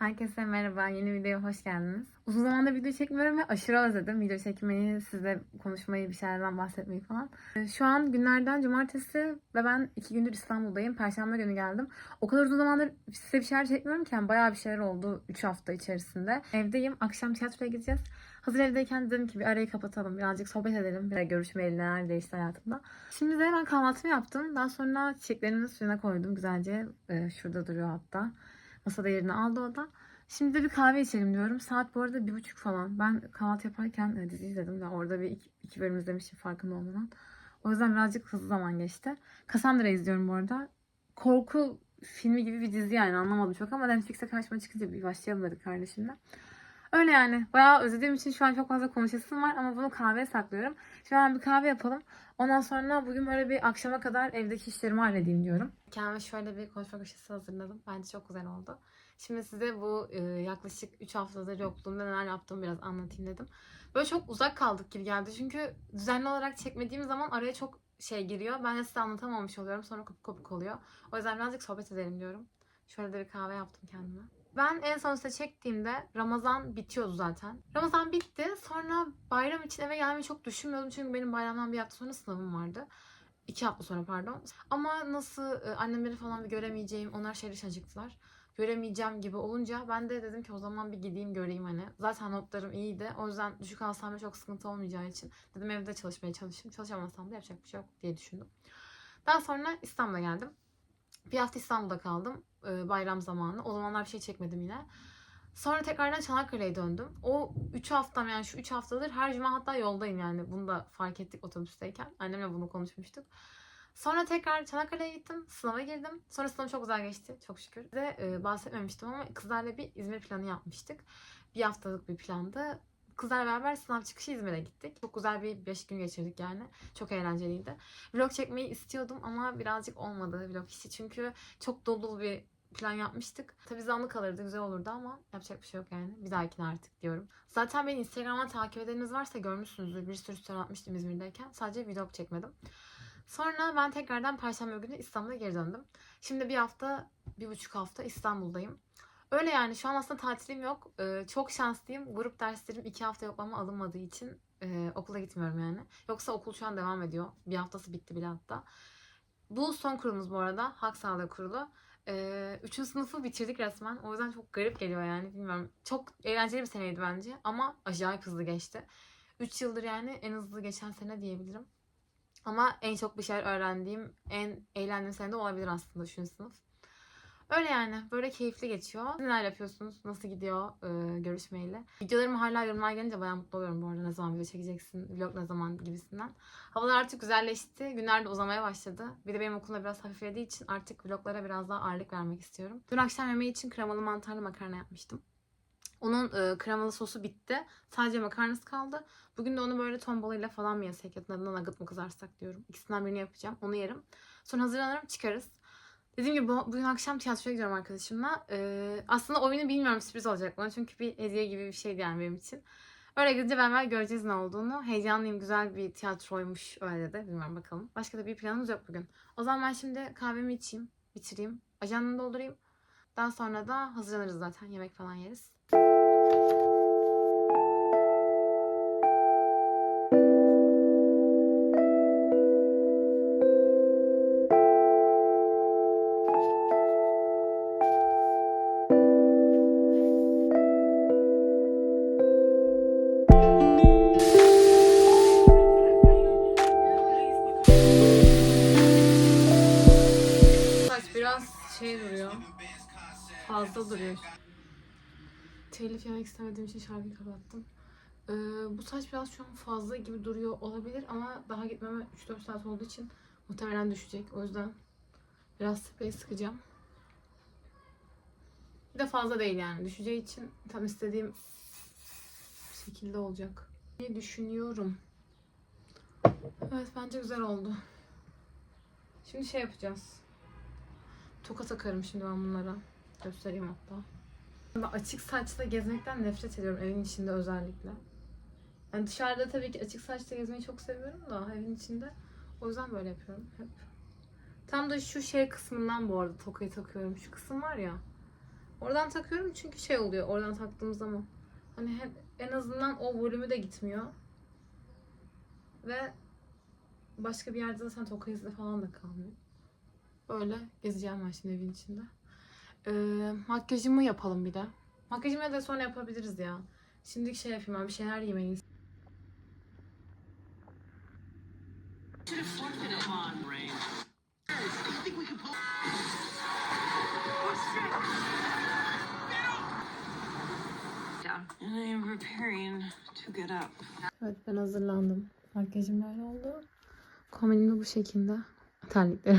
Herkese merhaba, yeni videoya hoş geldiniz. Uzun zamandır video çekmiyorum ve aşırı özledim video çekmeyi, size konuşmayı, bir şeylerden bahsetmeyi falan. Ee, Şu an günlerden cumartesi ve ben iki gündür İstanbul'dayım. Perşembe günü geldim. O kadar uzun zamandır size bir şeyler çekmiyorum ki yani bayağı bir şeyler oldu 3 hafta içerisinde. Evdeyim, akşam tiyatroya gideceğiz. Hazır evdeyken dedim ki bir arayı kapatalım, birazcık sohbet edelim, bir görüşmeyelim neler değişti hayatımda. Şimdi de ben kahvaltımı yaptım. Daha sonra çiçeklerimi suyuna koydum güzelce. Ee, şurada duruyor hatta. Masada yerini aldı o da. Şimdi de bir kahve içelim diyorum. Saat bu arada bir buçuk falan. Ben kahvaltı yaparken e, dizi izledim ve orada bir iki, iki bölüm izlemişim farkında olmadan. O yüzden birazcık hızlı zaman geçti. Cassandra izliyorum bu arada. Korku filmi gibi bir dizi yani anlamadım çok ama Netflix'e karşıma çıkınca bir başlayalım dedik kardeşimle. Öyle yani. Bayağı özlediğim için şu an çok fazla konuşasım var ama bunu kahveye saklıyorum. Şimdi hemen bir kahve yapalım. Ondan sonra bugün böyle bir akşama kadar evdeki işlerimi halledeyim diyorum. Kendime şöyle bir konuşma köşesi hazırladım. Bence çok güzel oldu. Şimdi size bu e, yaklaşık 3 haftadır yokluğumda neler yaptığımı biraz anlatayım dedim. Böyle çok uzak kaldık gibi geldi. Çünkü düzenli olarak çekmediğim zaman araya çok şey giriyor. Ben de size anlatamamış oluyorum. Sonra kopuk kopuk oluyor. O yüzden birazcık sohbet edelim diyorum. Şöyle de bir kahve yaptım kendime. Ben en son size çektiğimde Ramazan bitiyordu zaten. Ramazan bitti. Sonra bayram için eve gelmeyi çok düşünmüyordum. Çünkü benim bayramdan bir hafta sonra sınavım vardı. İki hafta sonra pardon. Ama nasıl e, annemleri falan göremeyeceğim. Onlar şehir dışına çıktılar. Göremeyeceğim gibi olunca ben de dedim ki o zaman bir gideyim göreyim hani. Zaten notlarım iyiydi. O yüzden düşük alsam çok sıkıntı olmayacağı için dedim evde çalışmaya çalışayım. Çalışamazsam da yapacak bir şey yok diye düşündüm. Daha sonra İstanbul'a geldim. Bir hafta İstanbul'da kaldım e, bayram zamanı. O zamanlar bir şey çekmedim yine. Sonra tekrardan Çanakkale'ye döndüm. O 3 haftam yani şu 3 haftadır her cuma hatta yoldayım yani. Bunu da fark ettik otobüsteyken. Annemle bunu konuşmuştuk. Sonra tekrar Çanakkale'ye gittim. Sınava girdim. Sonra sınavım çok güzel geçti. Çok şükür. De e, bahsetmemiştim ama kızlarla bir İzmir planı yapmıştık. Bir haftalık bir plandı. Kızlarla beraber sınav çıkışı İzmir'e gittik. Çok güzel bir 5 gün geçirdik yani. Çok eğlenceliydi. Vlog çekmeyi istiyordum ama birazcık olmadı vlog işi. Çünkü çok dolu bir plan yapmıştık. Tabii zanlı kalırdı, güzel olurdu ama yapacak bir şey yok yani. Bir dahakine artık diyorum. Zaten beni Instagram'dan takip edeniniz varsa görmüşsünüzdür. Bir sürü story atmıştım İzmir'deyken. Sadece vlog çekmedim. Sonra ben tekrardan Perşembe günü İstanbul'a geri döndüm. Şimdi bir hafta, bir buçuk hafta İstanbul'dayım. Öyle yani şu an aslında tatilim yok. Ee, çok şanslıyım. Grup derslerim iki hafta yoklama alınmadığı için e, okula gitmiyorum yani. Yoksa okul şu an devam ediyor. Bir haftası bitti bile hatta. Bu son kurumuz bu arada. Halk Sağlığı Kurulu. Ee, üçüncü sınıfı bitirdik resmen. O yüzden çok garip geliyor yani. Bilmiyorum. Çok eğlenceli bir seneydi bence. Ama acayip hızlı geçti. 3 yıldır yani en hızlı geçen sene diyebilirim. Ama en çok bir şeyler öğrendiğim, en eğlendiğim sene de olabilir aslında 3. sınıf. Öyle yani. Böyle keyifli geçiyor. Siz Neler yapıyorsunuz? Nasıl gidiyor e, görüşmeyle? Videolarım hala yorumlar gelince bayağı mutlu oluyorum bu arada. Ne zaman video çekeceksin, vlog ne zaman gibisinden. Havalar artık güzelleşti. Günler de uzamaya başladı. Bir de benim okulda biraz hafiflediği için artık vloglara biraz daha ağırlık vermek istiyorum. Dün akşam yemeği için kremalı mantarlı makarna yapmıştım. Onun e, kremalı sosu bitti. Sadece makarnası kaldı. Bugün de onu böyle ton falan mı yesek ya da nugget mı kızarsak diyorum. İkisinden birini yapacağım. Onu yerim. Sonra hazırlanırım çıkarız. Dediğim gibi bu, bugün akşam tiyatroya gidiyorum arkadaşımla. Ee, aslında oyunu bilmiyorum sürpriz olacak bana. Çünkü bir hediye gibi bir şeydi yani benim için. Öyle gidince beraber göreceğiz ne olduğunu. Heyecanlıyım. Güzel bir tiyatroymuş öyle de. Bilmiyorum bakalım. Başka da bir planımız yok bugün. O zaman ben şimdi kahvemi içeyim. Bitireyim. Ajandamı doldurayım. Daha sonra da hazırlanırız zaten. Yemek falan yeriz. Şey duruyor. Fazla duruyor. Telif yemek istemediğim için şarkıyı kapattım. Ee, bu saç biraz şu an fazla gibi duruyor olabilir ama daha gitmeme 3-4 saat olduğu için muhtemelen düşecek. O yüzden biraz sprey sıkacağım. Bir de fazla değil yani. Düşeceği için tam istediğim şekilde olacak. diye düşünüyorum. Evet bence güzel oldu. Şimdi şey yapacağız. Toka takarım şimdi ben bunlara. Göstereyim hatta. Ben açık saçla gezmekten nefret ediyorum evin içinde özellikle. Yani dışarıda tabii ki açık saçla gezmeyi çok seviyorum da evin içinde. O yüzden böyle yapıyorum hep. Tam da şu şey kısmından bu arada tokayı takıyorum. Şu kısım var ya. Oradan takıyorum çünkü şey oluyor oradan taktığım zaman. Hani en azından o volümü de gitmiyor. Ve başka bir yerde zaten toka izi falan da kalmıyor. Böyle gezeceğim ben şimdi evin içinde. Ee, makyajımı yapalım bir de. Makyajımı da sonra yapabiliriz ya. Şimdilik şey yapayım ben bir şeyler yemeliyiz. And I am preparing to get up. Evet ben hazırlandım. Makyajım böyle oldu. Kombinim de bu şekilde. Terlikleri.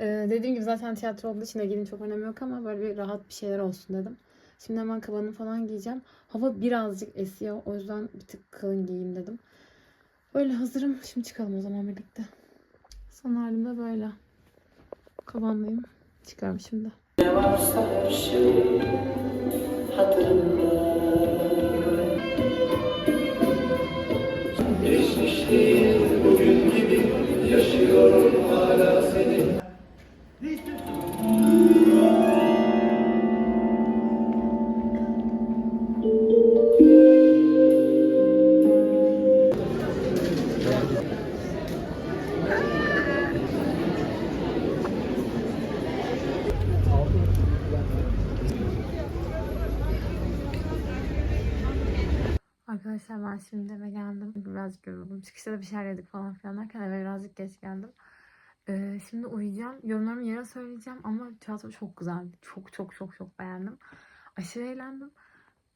Ee, dediğim gibi zaten tiyatro olduğu için ilginin çok önemi yok ama böyle bir rahat bir şeyler olsun dedim. Şimdi hemen kabanımı falan giyeceğim. Hava birazcık esiyor. O yüzden bir tık kalın giyeyim dedim. Böyle hazırım. Şimdi çıkalım o zaman birlikte. Son halim de böyle. Kabanlıyım. Çıkarım şimdi. Ne varsa her şey hatırımda Geçmiş değil bugün gibi yaşıyorum Yoruldum. Çıkışta da bir şeyler yedik falan filan derken eve birazcık geç geldim. Ee, şimdi uyuyacağım. Yorumlarımı yarın söyleyeceğim ama tiyatro çok güzeldi. Çok çok çok çok beğendim. Aşırı eğlendim.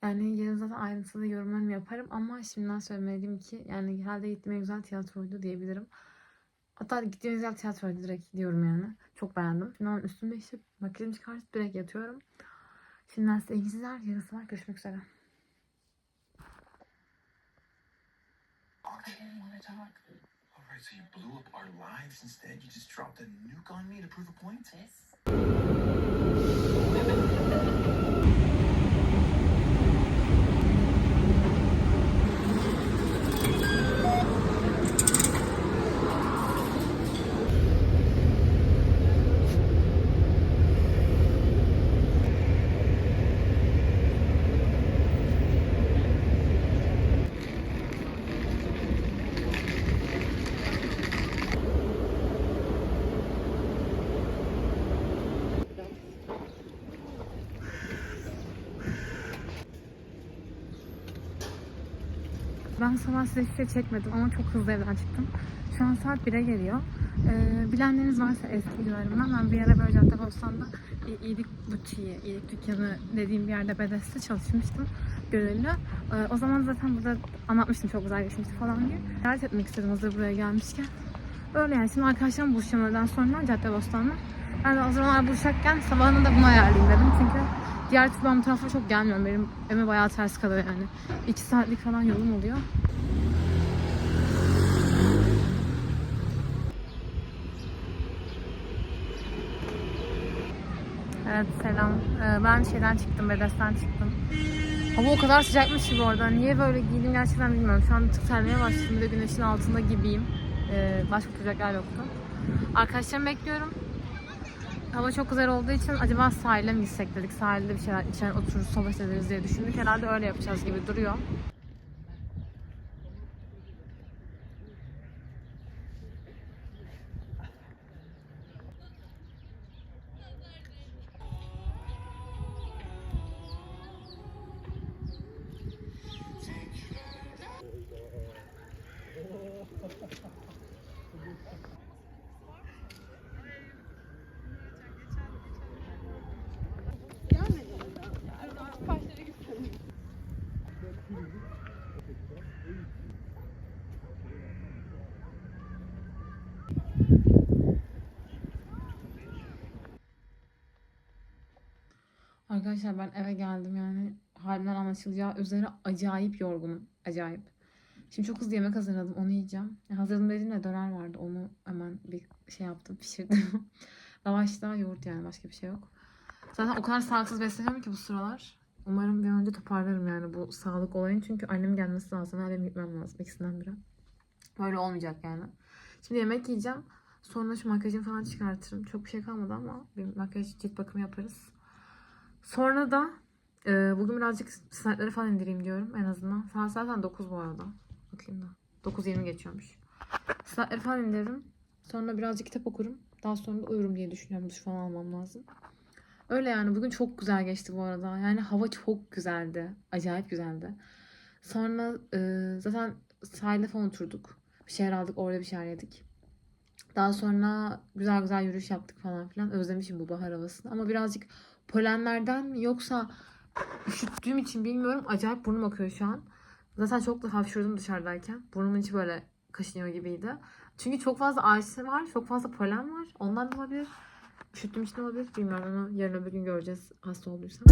Yani yarın zaten ayrıntılı yorumlarımı yaparım ama şimdiden söylemeliyim ki yani herhalde gittiğim en güzel tiyatroydu diyebilirim. Hatta gittiğim en güzel tiyatroydu direkt diyorum yani. Çok beğendim. Şimdi ben üstümü değiştirip makyajımı çıkartıp direkt yatıyorum. Şimdiden size iyi geceler. Yarın sabah görüşmek üzere. I didn't want to talk. Alright, so you blew up our lives instead? You just dropped a nuke on me to prove a point? Yes. Ben sabah size hiçbir şey çekmedim ama çok hızlı evden çıktım. Şu an saat 1'e geliyor. Ee, bilenleriniz varsa eski yıllarımdan ben bir ara böyle Caddebostan'da bir iyilik butiği, iyilik dükkanı dediğim bir yerde bedeste çalışmıştım gönüllü. Ee, o zaman zaten burada anlatmıştım çok güzel geçmişti falan diye. Ziyaret etmek istedim hazır buraya gelmişken. Öyle yani şimdi arkadaşlarım buluşacağım öğleden sonra Caddebostan'da. Ben de hazır onlar buluşacakken sabahını da bunu ayarlayayım dedim. Çünkü diğer türlü ben bu tarafa çok gelmiyorum. Benim evime bayağı ters kalıyor yani. 2 saatlik falan yolum oluyor. Evet selam. Ee, ben şeyden çıktım, Bedes'ten çıktım. Hava o kadar sıcakmış ki bu arada. Niye böyle giydim gerçekten bilmiyorum. Şu an bir tık terlemeye başladım. Bir de güneşin altında gibiyim. Ee, başka tutacak yer yoktu. Arkadaşlarımı bekliyorum. Hava çok güzel olduğu için acaba sahile mi gitsek dedik. Sahilde bir şeyler içer otururuz, sohbet ederiz diye düşündük. Herhalde öyle yapacağız gibi duruyor. Arkadaşlar ben eve geldim yani halimden anlaşılacağı üzere acayip yorgunum. Acayip. Şimdi çok hızlı yemek hazırladım. Onu yiyeceğim. Hazırladım dediğimde döner vardı. Onu hemen bir şey yaptım. Pişirdim. Lavaşla yoğurt yani. Başka bir şey yok. Zaten o kadar sağlıksız besleniyorum ki bu sıralar. Umarım bir önce toparlarım yani bu sağlık olayını. Çünkü annem gelmesi lazım. Benim gitmem lazım. İkisinden biri. Böyle olmayacak yani. Şimdi yemek yiyeceğim. Sonra şu makyajımı falan çıkartırım. Çok bir şey kalmadı ama bir makyaj cilt bakımı yaparız. Sonra da e, bugün birazcık slaytları falan indireyim diyorum en azından. Saat zaten 9 bu arada. Bakayım da. 9.20 geçiyormuş. Slaytları falan indiririm. Sonra birazcık kitap okurum. Daha sonra da uyurum diye düşünüyorum. Duş falan almam lazım. Öyle yani bugün çok güzel geçti bu arada. Yani hava çok güzeldi. Acayip güzeldi. Sonra e, zaten sahilde falan oturduk. Bir şeyler aldık orada bir şeyler yedik. Daha sonra güzel güzel yürüyüş yaptık falan filan. Özlemişim bu bahar havasını. Ama birazcık polenlerden mi yoksa üşüttüğüm için bilmiyorum. Acayip burnum akıyor şu an. Zaten çok da hapşırdım dışarıdayken. Burnumun içi böyle kaşınıyor gibiydi. Çünkü çok fazla ağaçlı var. Çok fazla polen var. Ondan da olabilir. Üşüttüğüm için olabilir. Bilmiyorum onu yarın öbür gün göreceğiz hasta olduysam.